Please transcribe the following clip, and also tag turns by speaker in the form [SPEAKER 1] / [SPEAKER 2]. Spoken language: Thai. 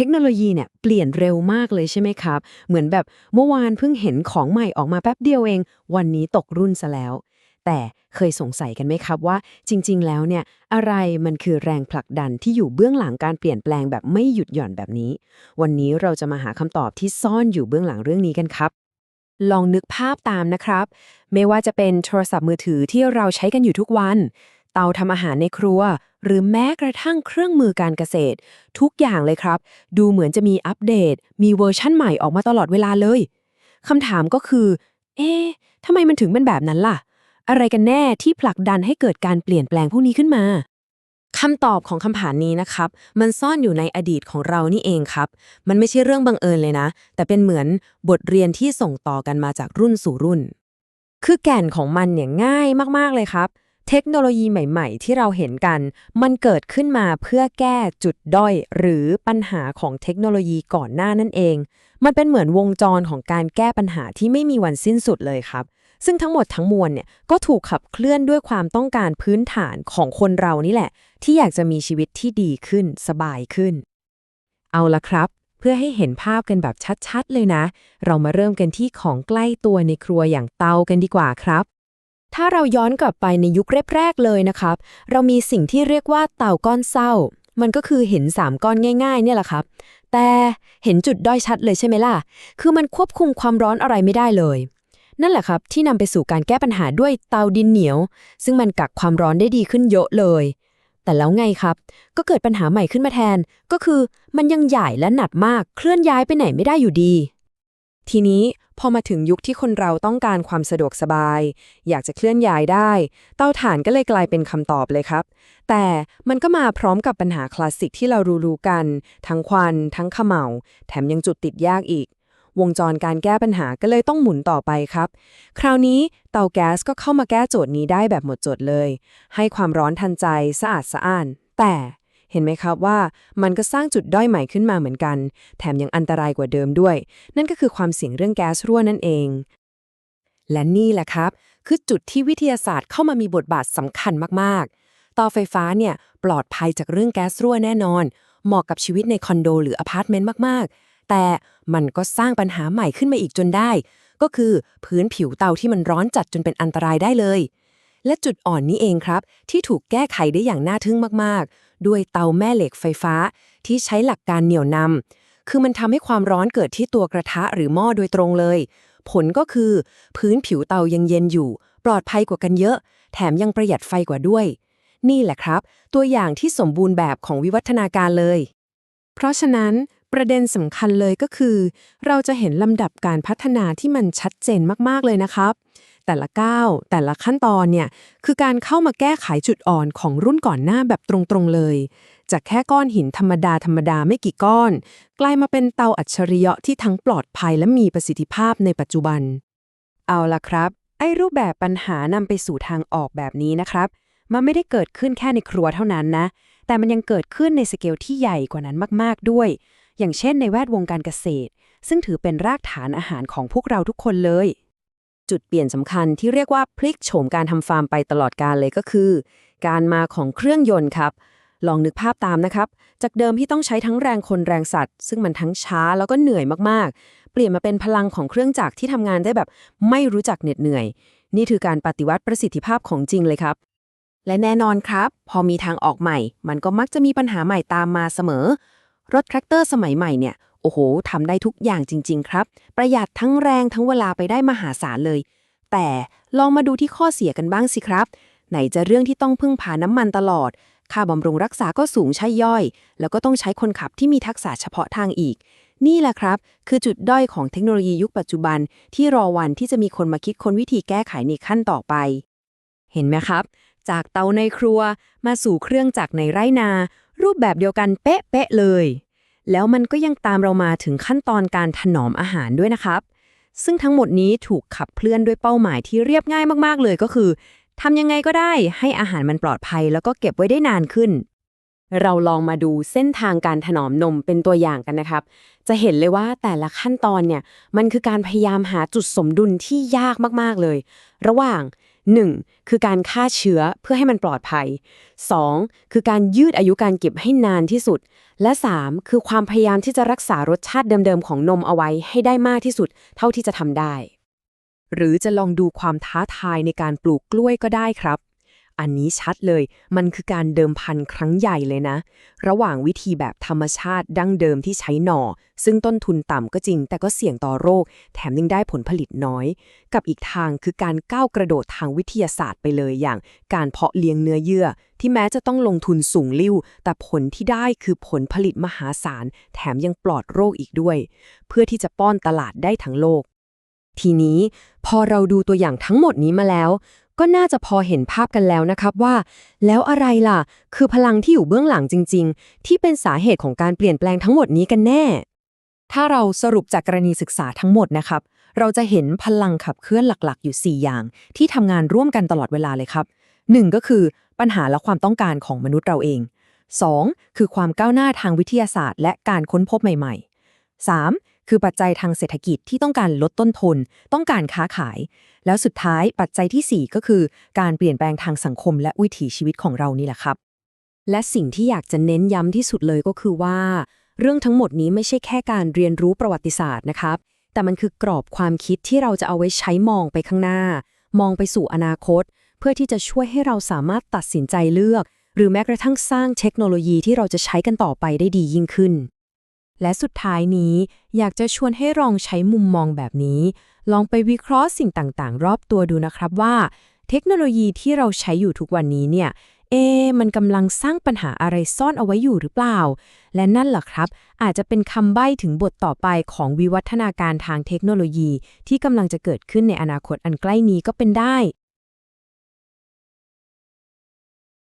[SPEAKER 1] ทคโนโลยีเนี่ยเปลี่ยนเร็วมากเลยใช่ไหมครับ เหมือนแบบเมื่อวานเพิ่งเห็นของใหม่ออกมาแป๊บเดียวเอง วันนี้ตกรุ่นซะแล้ว แต่เคยสงสัยกันไหมครับว่า จริง ๆ แล้วเนี่ยอะไรมันคือแรงผลักดันที่อยู่เบื้องหลังการเปลี่ยนแปลงแบบไม่หยุดหย่อนแบบนี้ วันนี้เราจะมาหาคำตอบที่ซ่อนอยู่เบื้องหลังเรื่องนี้กันครับลองนึกภาพตามนะครับ ไม่ว่าจะเป็นโทรศัพท์มือถือที่เราใช้กันอยู่ทุกวัน เตาทำอาหารในครัว หรือแม้กระทั่งเครื่องมือการเกษตร ทุกอย่างเลยครับ ดูเหมือนจะมีอัปเดต มีเวอร์ชั่นใหม่ออกมาตลอดเวลาเลยคำถามก็คือ เอ๊ะทำไมมันถึงเป็นแบบนั้นล่ะ อะไรกันแน่ที่ผลักดันให้เกิดการเปลี่ยนแปลงพวกนี้ขึ้นมาคำตอบของคำถามนี้นะครับ มันซ่อนอยู่ในอดีตของเรานี่เองครับ มันไม่ใช่เรื่องบังเอิญเลยนะ แต่เป็นเหมือนบทเรียนที่ส่งต่อกันมาจากรุ่นสู่รุ่น คือแก่นของมันเนี่ยง่ายมากๆเลยครับ เทคโนโลยีใหม่ ๆ ที่เราเห็นกัน มันเกิดขึ้นมาเพื่อแก้จุดด้อยหรือปัญหาของเทคโนโลยีก่อนหน้านั่นเอง มันเป็นเหมือนวงจรของการแก้ปัญหาที่ไม่มีวันสิ้นสุดเลยครับ ซึ่งทั้งหมดทั้งมวลเนี่ยก็ถูกขับเคลื่อนด้วยความต้องการพื้นฐานของคนเรานี่แหละ ที่อยากจะมีชีวิตที่ดีขึ้นสบายขึ้น เอาละครับเพื่อให้เห็นภาพกันแบบชัดๆ เลยนะ เรามาเริ่มกันที่ของใกล้ตัวในครัวอย่างเตากันดีกว่าครับ ถ้าเราย้อนกลับไปในยุคแรกๆเลยนะครับ เรามีสิ่งที่เรียกว่าเตาก้อนเศร้า มันก็คือเห็น 3 ก้อนง่าย ๆ เนี่ยแหละครับ แต่เห็นจุดด้อยชัดเลยใช่ไหมล่ะ คือมันควบคุมความร้อนอะไรไม่ได้เลย นั่นแหละครับ ที่นำไปสู่การแก้ปัญหาด้วยเตาดินเหนียว ซึ่งมันกักความร้อนได้ดีขึ้นเยอะเลย แต่แล้วไงครับ ก็เกิดปัญหาใหม่ขึ้นมาแทน ก็คือมันยังใหญ่และหนักมากเคลื่อนย้ายไปไหนไม่ได้อยู่ดี ทีนี้ พอมาถึงยุคที่คนเราต้องการความสะดวกสบาย อยากจะเคลื่อนย้ายได้ เตาถ่านก็เลยกลายเป็นคำตอบเลยครับ แต่มันก็มาพร้อมกับปัญหาคลาสสิกที่เรารู้ๆกัน ทั้งควัน ทั้งขมเหลาแถมยังจุดติดยากอีก วงจรการแก้ปัญหาก็เลยต้องหมุนต่อไปครับ คราวนี้เตาแก๊สก็เข้ามาแก้โจทย์นี้ได้แบบหมดจดเลย ให้ความร้อนทันใจสะอาดสะอ้าน แต่ เห็นไหมครับว่ามันก็สร้างจุดด้อยใหม่ขึ้นมาเหมือนกัน แถมยังอันตรายกว่าเดิมด้วย นั่นก็คือความเสี่ยงเรื่องแก๊สรั่วนั่นเอง และนี่แหละครับ คือจุดที่วิทยาศาสตร์เข้ามามีบทบาทสำคัญมากๆ ต่อไฟฟ้าเนี่ยปลอดภัยจากเรื่องแก๊สรั่วแน่นอน เหมาะกับชีวิตในคอนโดหรืออพาร์ตเมนต์มากๆ แต่มันก็สร้างปัญหาใหม่ขึ้นมาอีกจนได้ ก็คือพื้นผิวเตาที่มันร้อนจัดจนเป็นอันตรายได้เลยและจุดอ่อนนี้เองครับ ที่ถูกแก้ไขได้อย่างน่าทึ่งมากๆ ด้วยเตาแม่เหล็กไฟฟ้า ที่ใช้หลักการเหนี่ยวนำคือมันทำให้ความร้อนเกิดที่ตัวกระทะหรือหม้อโดยตรงเลย ผลก็คือ พื้นผิวเตายังเย็นอยู่ ปลอดภัยกว่ากันเยอะ แถมยังประหยัดไฟกว่าด้วย นี่แหละครับ ตัวอย่างที่สมบูรณ์แบบของวิวัฒนาการเลย เพราะฉะนั้นประเด็นสำคัญเลยก็คือ เราจะเห็นลำดับการพัฒนาที่มันชัดเจนมาก ๆ เลยนะครับ แต่ละก้าวแต่ละขั้นตอนเนี่ยคือการเข้ามาแก้ไขจุดอ่อนของรุ่นก่อนหน้าแบบตรงๆเลย จากแค่ก้อนหินธรรมดาธรรมดาไม่กี่ก้อน กลายมาเป็นเตาอัจฉริยะที่ทั้งปลอดภัยและมีประสิทธิภาพในปัจจุบัน เอาละครับ ไอ้รูปแบบปัญหานำไปสู่ทางออกแบบนี้นะครับ มันไม่ได้เกิดขึ้นแค่ในครัวเท่านั้นนะ แต่มันยังเกิดขึ้นในสเกลที่ใหญ่กว่านั้นมากๆด้วย อย่างเช่นในแวดวงการเกษตร ซึ่งถือเป็นรากฐานอาหารของพวกเราทุกคนเลย จุดเปลี่ยนสำคัญที่เรียกว่าพลิกโฉมการทำฟาร์มไปตลอดกาลเลยก็คือ การมาของเครื่องยนต์ครับลองนึกภาพตามนะครับ จากเดิมที่ต้องใช้ทั้งแรงคนแรงสัตว์ ซึ่งมันทั้งช้าแล้วก็เหนื่อยมากๆ เปลี่ยนมาเป็นพลังของเครื่องจักรที่ทำงานได้แบบไม่รู้จักเหน็ดเหนื่อย นี่คือการปฏิวัติประสิทธิภาพของจริงเลยครับ และแน่นอนครับ พอมีทางออกใหม่ มันก็มักจะมีปัญหาใหม่ตามมาเสมอ รถแทรกเตอร์สมัยใหม่เนี่ย โอ้โหทำได้ทุกอย่างจริง ๆ ครับ ประหยัดทั้งแรงทั้งเวลาไปได้มหาศาลเลย แต่ลองมาดูที่ข้อเสียกันบ้างสิครับ ไหนจะเรื่องที่ต้องพึ่งพาน้ำมันตลอด ค่าบำรุงรักษาก็สูงใช่ย่อย แล้วก็ต้องใช้คนขับที่มีทักษะเฉพาะทางอีก นี่แหละครับ คือจุดด้อยของเทคโนโลยียุคปัจจุบัน ที่รอวันที่จะมีคนมาคิดค้นวิธีแก้ไขในขั้นต่อไป เห็นไหมครับ จากเตาในครัวมาสู่เครื่องจักรในไร่นา รูปแบบเดียวกันเป๊ะๆเลย แล้วมันก็ยังตามเรามาถึงขั้นตอนการถนอมอาหารด้วยนะครับ ซึ่งทั้งหมดนี้ถูกขับเคลื่อนด้วยเป้าหมายที่เรียบง่ายมากๆเลยก็คือทำยังไงก็ได้ให้อาหารมันปลอดภัยแล้วก็เก็บไว้ได้นานขึ้น เราลองมาดูเส้นทางการถนอมนมเป็นตัวอย่างกันนะครับ จะเห็นเลยว่าแต่ละขั้นตอนเนี่ยมันคือการพยายามหาจุดสมดุลที่ยากมากๆเลย ระหว่าง 1. คือการฆ่าเชื้อเพื่อให้มันปลอดภัย 2. คือการยืดอายุการเก็บให้นานที่สุด และ 3. คือความพยายามที่จะรักษารสชาติเดิมๆของนมเอาไว้ให้ได้มากที่สุด เท่าที่จะทำได้ หรือจะลองดูความท้าทายในการปลูกกล้วยก็ได้ครับ อันนี้ชัดเลย มันคือการเดิมพันครั้งใหญ่เลยนะ ระหว่างวิธีแบบธรรมชาติดั้งเดิมที่ใช้หน่อ ซึ่งต้นทุนต่ำก็จริง แต่ก็เสี่ยงต่อโรค แถมยังได้ผลผลิตน้อย กับอีกทางคือการก้าวกระโดดทางวิทยาศาสตร์ไปเลยอย่าง การเพาะเลี้ยงเนื้อเยื่อ ที่แม้จะต้องลงทุนสูงลิ่ว แต่ผลที่ได้คือผลผลิตมหาศาล แถมยังปลอดโรคอีกด้วย เพื่อที่จะป้อนตลาดได้ทั้งโลกทีนี้พอเราดูตัวอย่างทั้งหมดนี้มาแล้ว ก็น่าจะพอเห็นภาพกันแล้วนะครับว่า แล้วอะไรล่ะ คือพลังที่อยู่เบื้องหลังจริง ๆ ที่เป็นสาเหตุของการเปลี่ยนแปลงทั้งหมดนี้กันแน่ ถ้าเราสรุปจากกรณีศึกษาทั้งหมดนะครับ เราจะเห็นพลังขับเคลื่อนหลักๆ อยู่ 4 อย่าง ที่ทำงานร่วมกันตลอดเวลาเลยครับ 1. ก็คือปัญหาและความต้องการของมนุษย์เราเอง 2. คือความก้าวหน้าทางวิทยาศาสตร์ และการค้นพบใหม่ ๆ 3. คือปัจจัยทางเศรษฐกิจที่ต้องการลดต้นทุน ต้องการค้าขาย แล้วสุดท้ายปัจจัยทีสี่ 4 ก็คือการเปลี่ยนแปลงทางสังคมและวิถีชีวิตของเรานี่แหละครับ และสิ่งที่อยากจะเน้นย้ำที่สุดเลยก็คือว่า เรื่องทั้งหมดนี้ไม่ใช่แค่การเรียนรู้ประวัติศาสตร์นะครับ แต่มันคือกรอบความคิดที่เราจะเอาไว้ใช้มองไปข้างหน้า มองไปสู่อนาคต เพื่อที่จะช่วยให้เราสามารถตัดสินใจเลือก หรือแม้กระทั่งสร้างเทคโนโลยีที่เราจะใช้กันต่อไปได้ดียิ่งขึ้น และสุดท้ายนี้อยากจะชวนให้ลองใช้มุมมองแบบนี้ ลองไปวิเคราะห์สิ่งต่างๆ รอบตัวดูนะครับว่า เทคโนโลยีที่เราใช้อยู่ทุกวันนี้เนี่ย เอ มันกำลังสร้างปัญหาอะไรซ่อนเอาไว้อยู่หรือเปล่า และนั่นแหละครับ อาจจะเป็นคำใบ้ถึงบทต่อไปของวิวัฒนาการทางเทคโนโลยี ที่กำลังจะเกิดขึ้นในอนาคตอันใกล้นี้ก็เป็นได้